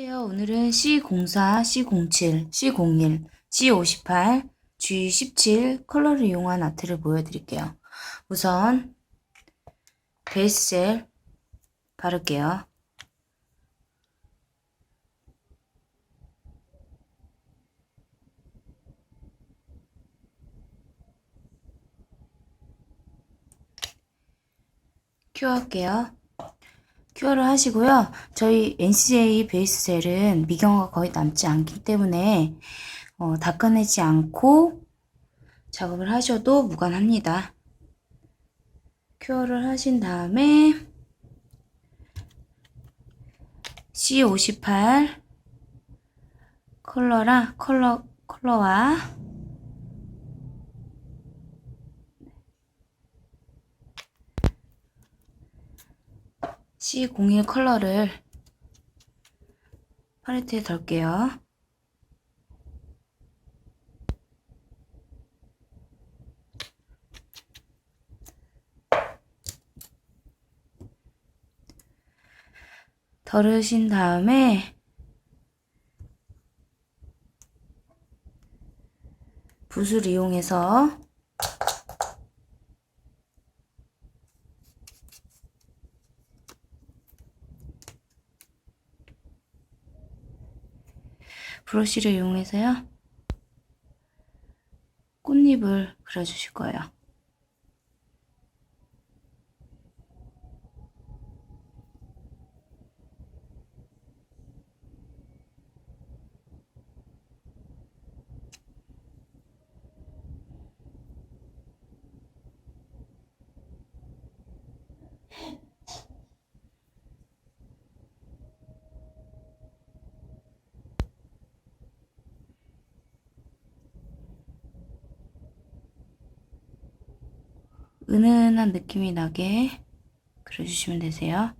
안녕하세요. 오늘은 C04, C07, C01, C58, G17 컬러를 이용한 아트를 보여드릴게요. 우선 베이스 젤 바를게요. 큐 할게요. 큐어를 하시고요. 저희 NCJ 베이스 젤은 미경화가 거의 남지 않기 때문에 어, 닦아내지 않고 작업을 하셔도 무관합니다. 큐어를 하신 다음에 C58 컬러랑 컬러 컬러와 C01 컬러를 팔레트에 덜게요. 덜으신 다음에 붓을 이용해서 브러쉬를 이용해서요. 꽃잎을 그려주실 거예요. 은은한 느낌이 나게 그려주시면 되세요.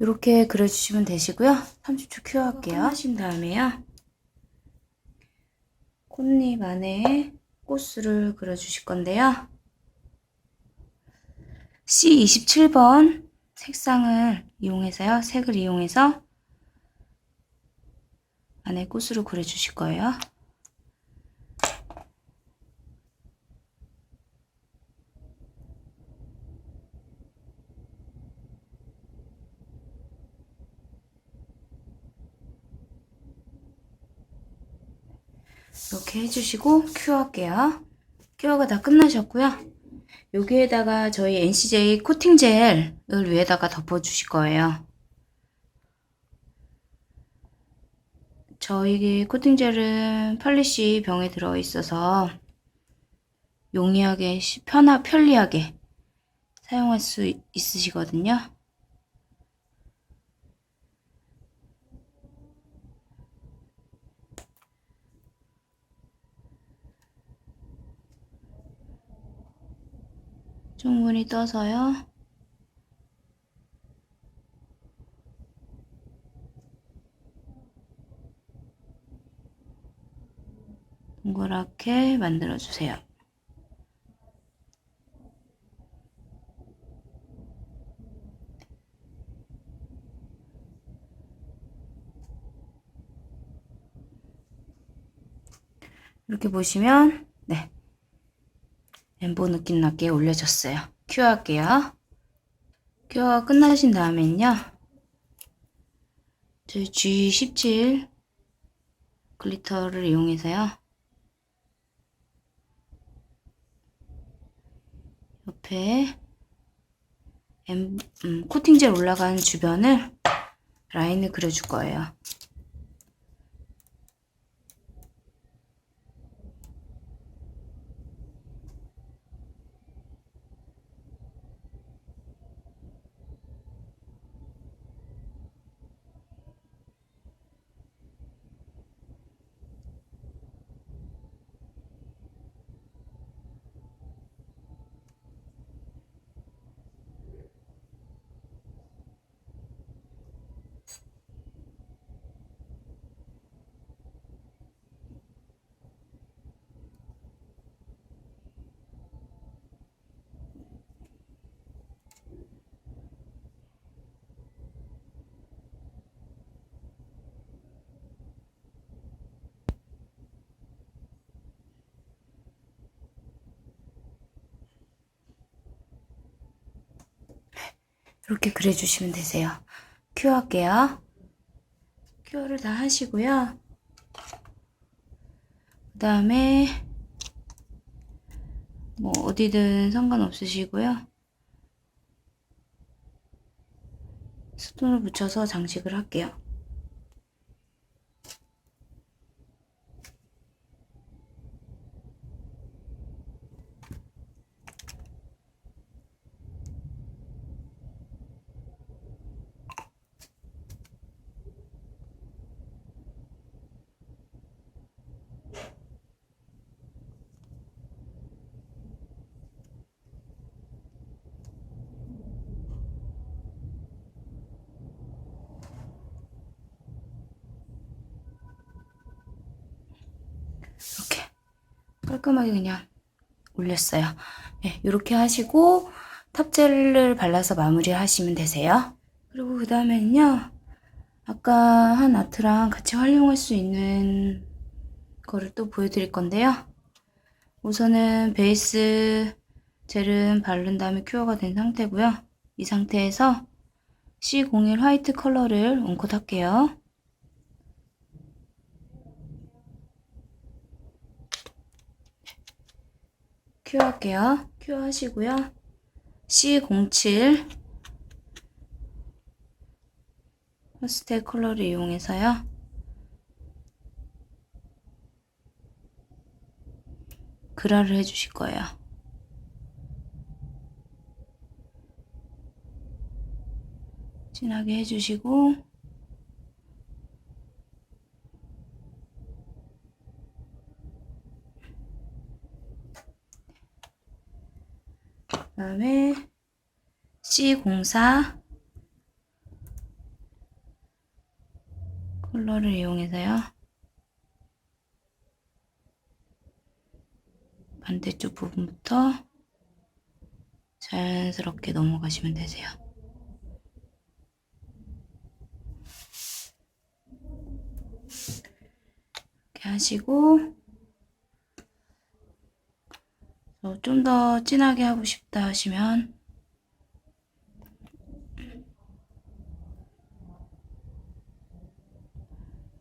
이렇게 그려주시면 되시고요. 30초 큐어 할게요. 하신 다음에요. 꽃잎 안에 꽃술을 그려주실 건데요. C27번 색상을 이용해서요. 색을 이용해서 안에 꽃으로 그려주실 거예요. 이렇게 해주시고 큐어 할게요. 큐어가 다 끝나셨고요. 여기에다가 저희 NCJ 코팅 젤을 위에다가 덮어주실 거예요. 저희 코팅 젤은 팔리시 병에 들어있어서 용이하게 편하 편리하게 사용할 수 있으시거든요. 충분히 떠서요. 동그랗게 만들어 주세요. 이렇게 보시면 네 엠보 느낌 나게 올려줬어요. 큐어 할게요. 큐어가 끝나신 다음엔요. 저희 G17 글리터를 이용해서요. 옆에 엠, 음, 코팅젤 올라간 주변을 라인을 그려줄 거예요. 이렇게 그려주시면 되세요. 큐어 할게요. 큐어를 다 하시고요. 그 다음에 뭐 어디든 상관없으시고요. 스톤을 붙여서 장식을 할게요. 이렇게 깔끔하게 그냥 올렸어요. 네, 이렇게 하시고 탑젤을 발라서 마무리 하시면 되세요. 그리고 그 다음에는요. 아까 한 아트랑 같이 활용할 수 있는 거를 또 보여드릴 건데요. 우선은 베이스 젤은 바른 다음에 큐어가 된 상태고요. 이 상태에서 C01 화이트 컬러를 온콧 할게요. 큐 할게요. 큐 하시고요. C07 파스텔 컬러를 이용해서요. 그라를 해주실 거예요. 진하게 해주시고 다음에 C04 컬러를 이용해서요. 반대쪽 부분부터 자연스럽게 넘어가시면 되세요. 이렇게 하시고 좀 더 진하게 하고 싶다 하시면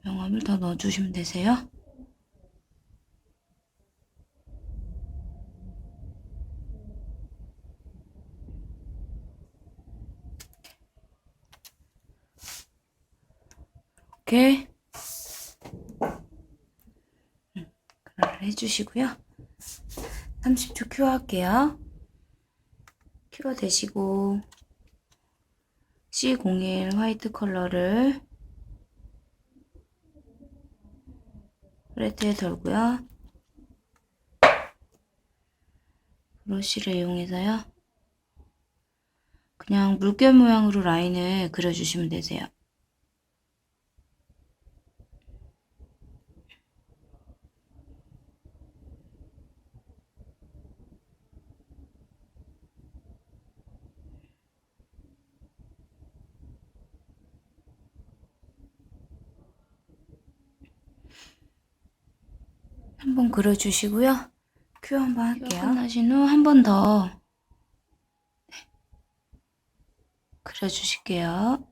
명암을 더 넣어주시면 되세요. 이렇게 그걸 해주시고요. 30초 큐어 할게요. 큐어 되시고 C01 화이트 컬러를 프레트에 덜고요. 브러쉬를 이용해서요. 그냥 물결 모양으로 라인을 그려주시면 되세요. 한번 그려주시고요. 큐 한번 할게요. 끝나신 후 한 번더 네. 그려주실게요.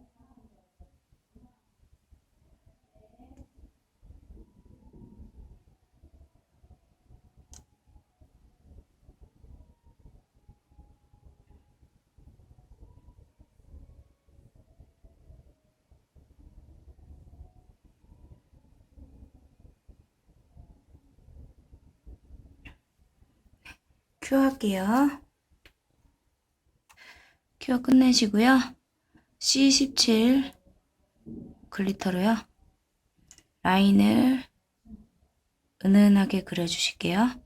큐 할게요. 큐 끝내시고요. C17 글리터로요. 라인을 은은하게 그려주실게요.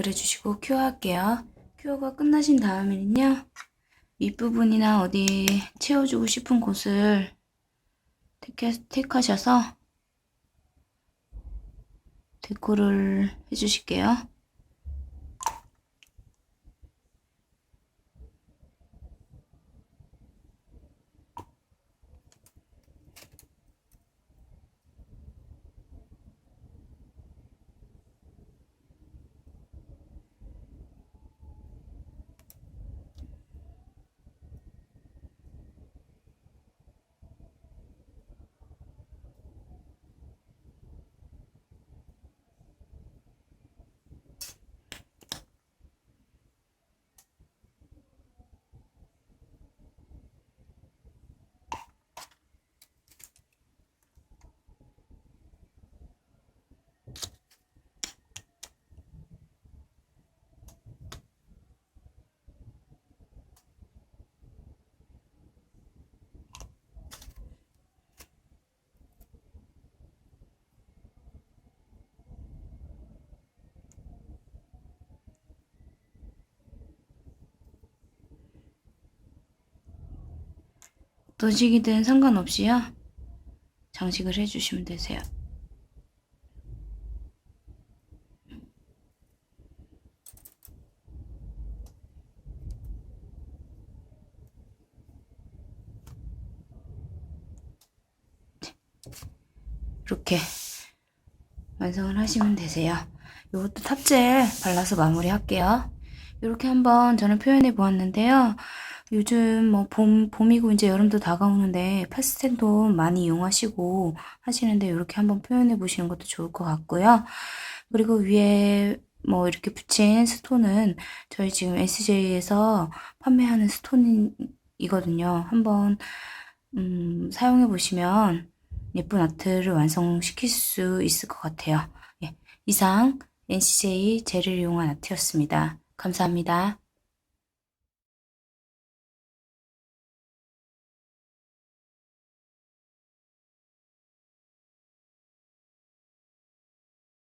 그려주시고 큐어 할게요. 큐어가 끝나신 다음에는요. 윗부분이나 어디 채워주고 싶은 곳을 택하셔서 데코를 해주실게요. 어떤 식이든 상관없이요. 장식을 해주시면 되세요. 이렇게 완성을 하시면 되세요. 이것도 탑젤 발라서 마무리 할게요. 이렇게 한번 저는 표현해 보았는데요. 요즘 뭐 봄, 봄이고 이제 여름도 다가오는데 파스텔도 많이 이용하시고 하시는데 이렇게 한번 표현해 보시는 것도 좋을 것 같고요. 그리고 위에 뭐 이렇게 붙인 스톤은 저희 지금 SJ에서 판매하는 스톤이거든요. 한번 음, 사용해 보시면 예쁜 아트를 완성시킬 수 있을 것 같아요. 예, 이상 NCJ 젤을 이용한 아트였습니다. 감사합니다.